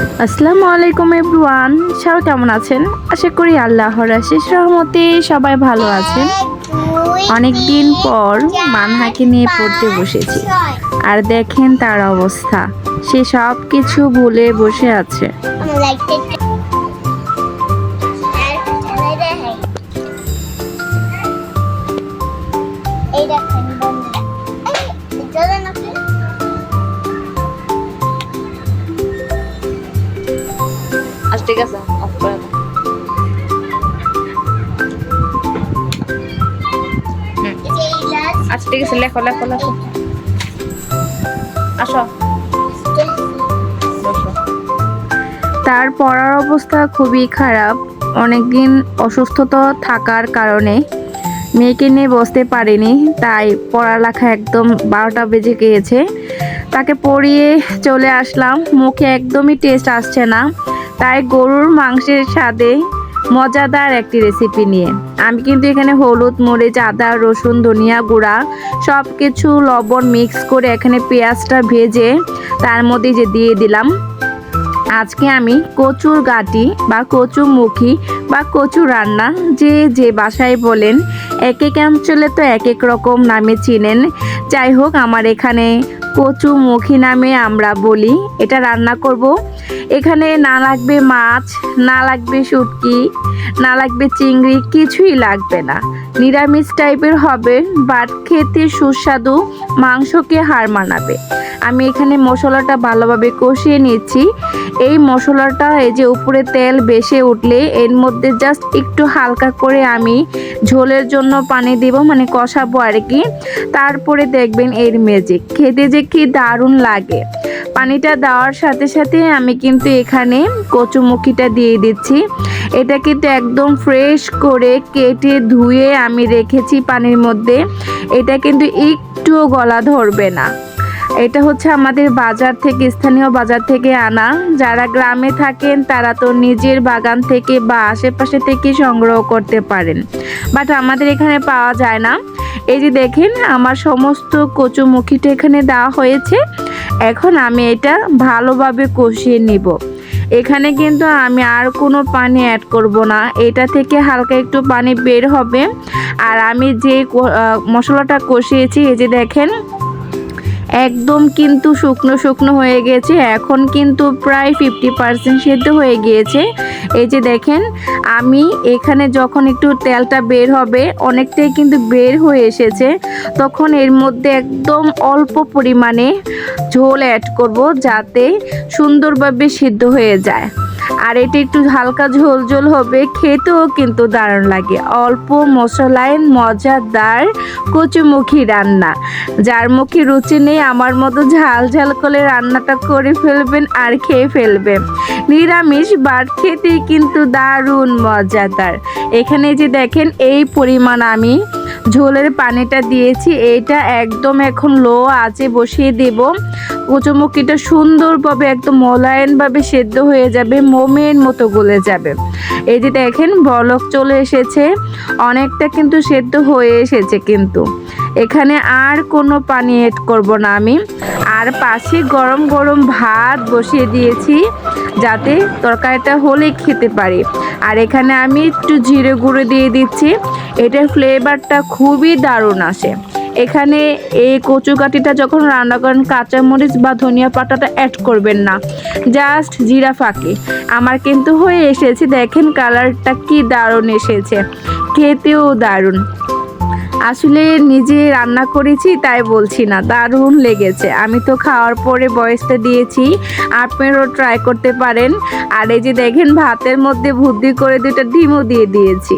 আসসালামু আলাইকুম এভরিওয়ান, সবাই কেমন আছেন? আশা করি আল্লাহর আশিস রহমতে সবাই ভালো আছেন। অনেক দিন পর মানহাকে নিয়ে পড়তে বসেছি। আর দেখেন তার অবস্থা, সে সব কিছু ভুলে বসে আছে। ঠিক আছে অফ করে দাও। এই যে এই লাল আচ্ছা ঠিক আছে লেখো লেখো লেখো। আসো। তার পড়ার অবস্থা খুবই খারাপ। অনেকদিন অসুস্থতা থাকার কারণে মেয়েকে নিয়ে বসতে পারিনি তাই পড়ালেখা একদম বারোটা বেজে গিয়েছে। তাকে পড়িয়ে চলে আসলাম। মুখে একদমই টেস্ট আসছে না। তাই গরুর মাংসের স্বাদে মজাদার একটি রেসিপি নিয়ে। আমি কিন্তু এখানে হলুদ, মরিচ, আদা, রসুন, ধনিয়া গুঁড়া সব কিছু লবণ মিক্স করে এখানে পেঁয়াজটা ভেজে তার মধ্যে যে দিয়ে দিলাম। আজকে আমি কচুর গাটি বা কচু মুখী বা কচু রান্না যে যে বাসায় বলেন, এক এক অঞ্চলে তো এক এক রকম নামে চিনেন। যাই হোক, আমার এখানে কচু মুখি নামে আমরা বলি, এটা রান্না করব। এখানে না লাগবে মাছ, না লাগবে শুটকি, না লাগবে চিংড়ি, কিছুই লাগবে না। নিরামিষ টাইপের হবে, বাট খেতে সুস্বাদু, মাংসকে হার মানাবে। আমি এখানে মশলাটা ভালোভাবে কষিয়ে নিচ্ছি। এই মশলাটা এই যে উপরে তেল বেশি উঠলে, এর মধ্যে জাস্ট একটু হালকা করে আমি ঝোলের জন্য পানি দিব মানে কষাবো আর কি। তারপরে দেখবেন এর ম্যাজিক খেতে যে কি দারুণ লাগে। পানিটা দেওয়ার সাথে সাথে আমি কিন্তু এখানে কচুমুখিটা দিয়ে দিচ্ছি। এটা কিন্তু একদম ফ্রেশ করে কেটে ধুয়ে আমি রেখেছি পানির মধ্যে। এটা কিন্তু একটুও গলা ধরবে না। এটা হচ্ছে আমাদের বাজার থেকে, স্থানীয় বাজার থেকে আনা। যারা গ্রামে থাকেন, তারা তো নিজের বাগান থেকে বা আশেপাশে থেকে সংগ্রহ করতে পারেন। বাট আমাদের এখানে পাওয়া যায় না। এই যে দেখেন, আমার সমস্ত কচুমুখিটা এখানে দেওয়া হয়েছে। এখন আমি এটা ভালোভাবে কষিয়ে নিব। এখানে কিন্তু আমি আর কোনো পানি অ্যাড করব না। এটা থেকে হালকা একটু পানি বের হবে। আর আমি যে মশলাটা কষিয়েছি, এই যে দেখেন একদম কিন্তু শুকনো শুকনো হয়ে গেছে। এখন কিন্তু প্রায় ফিফটি পার্সেন্ট সেদ্ধ হয়ে গিয়েছে। এই যে দেখেন, আমি এখানে যখন একটু তেলটা বের হবে, অনেকটাই কিন্তু বের হয়ে এসেছে। তখন এর মধ্যে একদম অল্প পরিমাণে ঝোল অ্যাড করব যাতে সুন্দরভাবে সিদ্ধ হয়ে যায়। আর এটা একটু হালকা ঝোল ঝোল হবে, খেতেও কিন্তু দারুণ লাগে। অল্প মশলায় মজাদার কচুমুখী রান্না। যার মুখে রুচি নেই, আমার মতো ঝাল ঝাল করে রান্নাটা করে ফেলবেন আর খেয়ে ফেলবেন। নিরামিষ বাট খেতেই কিন্তু দারুণ মজাদার। এখানে যে দেখেন, এই পরিমাণ আমি ঝোলের পানিটা দিয়েছি। এইটা একদম এখন লো আছে বসিয়ে দেব। কচুমুখিটা সুন্দরভাবে একদম মোলায়েনভাবে সেদ্ধ হয়ে যাবে, মোমের মতো গলে যাবে। এই যে দেখেন বলক চলে এসেছে, অনেকটা কিন্তু সেদ্ধ হয়ে এসেছে কিন্তু। এখানে আর কোনো পানি এড করব না আমি। আর পাশে গরম গরম ভাত বসিয়ে দিয়েছি, যাতে তরকারিটা হলে খেতে পারি। আর এখানে আমি একটু জিরে গুঁড়ো দিয়ে দিচ্ছি, এটার ফ্লেভারটা খুবই দারুণ আসে। এখানে এই কচু কাঠিটা যখন রান্না করেন, কাঁচামরিচ বা ধনিয়া পাতাটা অ্যাড করবেন না। জাস্ট জিরা ফাঁকি। আমার কিন্তু হয়ে এসেছে, দেখেন কালারটা কি দারুণ এসেছে। খেতেও দারুণ। আসলে নিজে রান্না করেছি, তাই বলছি না, দারুণ লেগেছে। আমি তো খাওয়ার পরে বয়সটা দিয়েছি আপনারাও ট্রাই করতে পারেন। আর এই যে দেখেন, ভাতের মধ্যে বুদ্ধি করে দুটা ডিমও দিয়ে দিয়েছি।